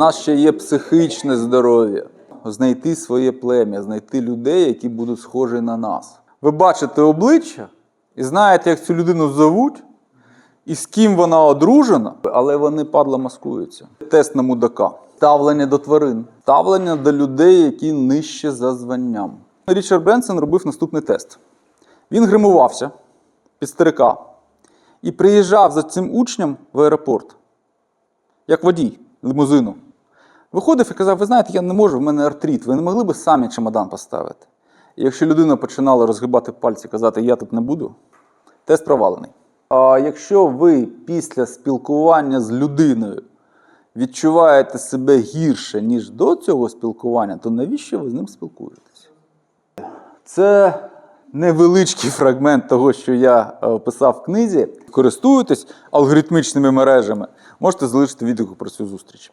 нас ще є психічне здоров'я. Знайти своє плем'я, знайти людей, які будуть схожі на нас. Ви бачите обличчя і знаєте, як цю людину зовуть, і з ким вона одружена, але вони падла маскуються. Тест на мудака. Ставлення до тварин, ставлення до людей, які нижче за званням. Річард Бренсон робив наступний тест. Він гримувався під старика і приїжджав за цим учнем в аеропорт, як водій лимузину. Виходив і казав: ви знаєте, я не можу, в мене артрит, ви не могли б самі чемодан поставити. І якщо людина починала розгибати пальці казати, я тут не буду, тест провалений. А якщо ви після спілкування з людиною відчуваєте себе гірше, ніж до цього спілкування, то навіщо ви з ним спілкуєтесь? Це невеличкий фрагмент того, що я е, описав в книзі. Користуєтесь алгоритмічними мережами, можете залишити відгук про цю зустріч.